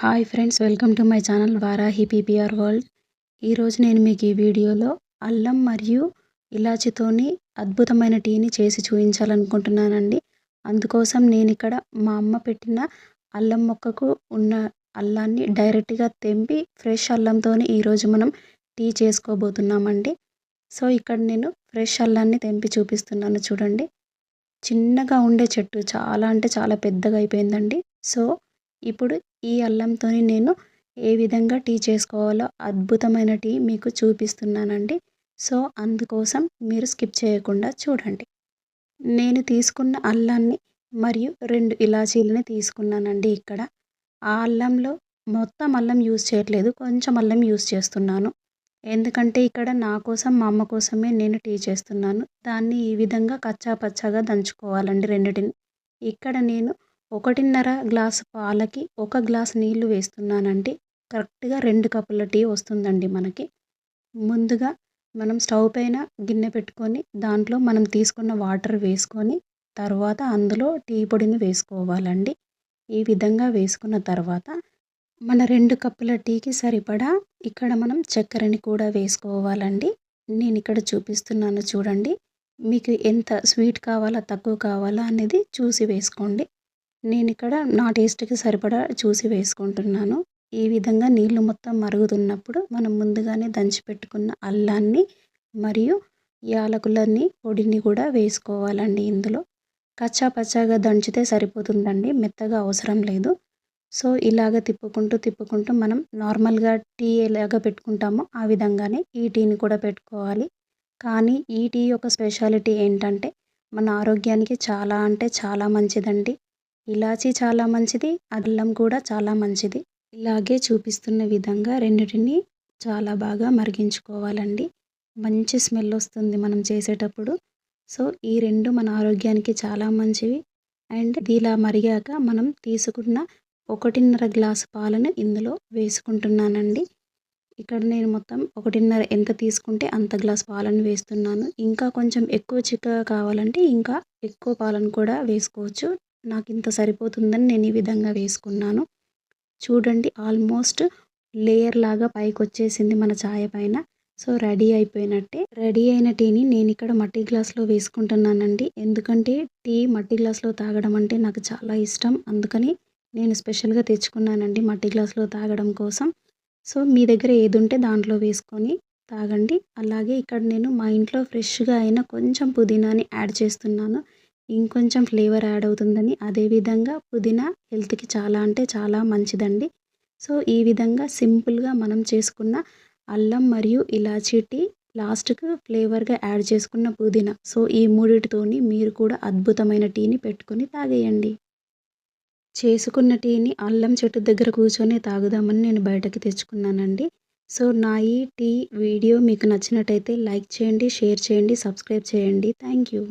Hi friends welcome to my channel Varahi PPR world. ఈరోజు నేను మీకు ఈ వీడియోలో అల్లం మరియు ఇలాచితోని అద్భుతమైన టీని చేసి చూపించాలనుకుంటున్నానండి. అందుకోసం నేను ఇక్కడ మా అమ్మ పెట్టిన అల్లం మొక్కకు ఉన్న అల్లాన్ని డైరెక్ట్గా తెంపి ఫ్రెష్ అల్లంతోనే ఈరోజు మనం టీ చేసుకోబోతున్నామండి. సో ఇక్కడ నేను ఫ్రెష్ అల్లాన్ని తెంపి చూపిస్తున్నాను చూడండి. చిన్నగా ఉండే చెట్టు చాలా అంటే చాలా పెద్దగా అయిపోయిందండి. సో ఇప్పుడు ఈ అల్లంతో నేను ఏ విధంగా టీ చేసుకోవాలో అద్భుతమైన టీ మీకు చూపిస్తున్నానండి. సో అందుకోసం మీరు స్కిప్ చేయకుండా చూడండి. నేను తీసుకున్న అల్లాన్ని మరియు రెండు ఇలాచీలని తీసుకున్నానండి ఇక్కడ. ఆ అల్లంలో మొత్తం అల్లం యూస్ చేయట్లేదు. కొంచెం అల్లం యూస్ చేస్తున్నాను. ఎందుకంటే ఇక్కడ నా కోసం మా అమ్మ కోసమే నేను టీ చేస్తున్నాను. దాన్ని ఈ విధంగా కచ్చా పచ్చాగా దంచుకోవాలండి రెండిటిని. ఇక్కడ నేను ఒకటిన్నర గ్లాసు పాలకి ఒక గ్లాస్ నీళ్ళు వేస్తున్నానండి కరెక్ట్గా రెండు కప్పుల టీ వస్తుందండి మనకి. ముందుగా మనం స్టవ్ పైన గిన్నె పెట్టుకొని దాంట్లో మనం తీసుకున్న వాటర్ వేసుకొని తర్వాత అందులో టీ పొడిని వేసుకోవాలండి. ఈ విధంగా వేసుకున్న తర్వాత మన రెండు కప్పుల టీకి సరిపడా ఇక్కడ మనం చక్కెరని కూడా వేసుకోవాలండి. నేను ఇక్కడ చూపిస్తున్నాను చూడండి. మీకు ఎంత స్వీట్ కావాలా తక్కువ కావాలా అనేది చూసి వేసుకోండి. నేను ఇక్కడ నా టేస్ట్కి సరిపడా చూసి వేసుకుంటున్నాను. ఈ విధంగా నీళ్ళు మొత్తం మరుగుతున్నప్పుడు మనం ముందుగానే దంచి పెట్టుకున్న అల్లాన్ని మరియు యాలకులని పొడిని కూడా వేసుకోవాలండి ఇందులో. కచ్చా పచ్చాగా దంచితే సరిపోతుందండి మెత్తగా అవసరం లేదు. సో ఇలాగ తిప్పుకుంటూ తిప్పుకుంటూ మనం నార్మల్గా టీ ఎలాగ పెట్టుకుంటామో ఆ విధంగానే ఈ టీని కూడా పెట్టుకోవాలి. కానీ ఈ టీ యొక్క స్పెషాలిటీ ఏంటంటే మన ఆరోగ్యానికి చాలా అంటే చాలా మంచిదండి. ఇలాచీ చాలా మంచిది అల్లం కూడా చాలా మంచిది. ఇలాగే చూపిస్తున్న విధంగా రెండిటిని చాలా బాగా మరిగించుకోవాలండి. మంచి స్మెల్ వస్తుంది మనం చేసేటప్పుడు. సో ఈ రెండు మన ఆరోగ్యానికి చాలా మంచివి. అండ్ ఇలా మరిగాక మనం తీసుకున్న ఒకటిన్నర గ్లాసు పాలను ఇందులో వేసుకుంటున్నానండి. ఇక్కడ నేను మొత్తం ఒకటిన్నర ఎంత తీసుకుంటే అంత గ్లాస్ పాలను వేస్తున్నాను. ఇంకా కొంచెం ఎక్కువ చిక్కగా కావాలంటే ఇంకా ఎక్కువ పాలను కూడా వేసుకోవచ్చు. నాకు ఇంత సరిపోతుందని నేను ఈ విధంగా వేసుకున్నాను. చూడండి ఆల్మోస్ట్ లేయర్ లాగా పైకి వచ్చేసింది మన ఛాయ పైన. సో రెడీ అయిపోయినట్టే. రెడీ అయిన టీని నేను ఇక్కడ మట్టి గ్లాస్లో వేసుకుంటున్నానండి. ఎందుకంటే టీ మట్టి గ్లాస్లో తాగడం అంటే నాకు చాలా ఇష్టం. అందుకని నేను స్పెషల్గా తెచ్చుకున్నానండి మట్టి గ్లాస్లో తాగడం కోసం. సో మీ దగ్గర ఏది ఉంటే దాంట్లో వేసుకొని తాగండి. అలాగే ఇక్కడ నేను మా ఇంట్లో ఫ్రెష్గా అయిన కొంచెం పుదీనాని యాడ్ చేస్తున్నాను. ఇంకొంచెం ఫ్లేవర్ యాడ్ అవుతుందని అదేవిధంగా పుదీనా హెల్త్కి చాలా అంటే చాలా మంచిదండి. సో ఈ విధంగా సింపుల్గా మనం చేసుకున్న అల్లం మరియు ఇలాచీ టీ లాస్ట్కు ఫ్లేవర్గా యాడ్ చేసుకున్న పుదీనా. సో ఈ మూడిటితోని మీరు కూడా అద్భుతమైన టీని పెట్టుకొని తాగేయండి. చేసుకున్న టీని అల్లం చెట్టు దగ్గర కూర్చొని తాగుదామని నేను బయటకి తెచ్చుకున్నానండి. సో నా ఈ టీ వీడియో మీకు నచ్చినట్టయితే లైక్ చేయండి షేర్ చేయండి సబ్స్క్రైబ్ చేయండి. Thank you.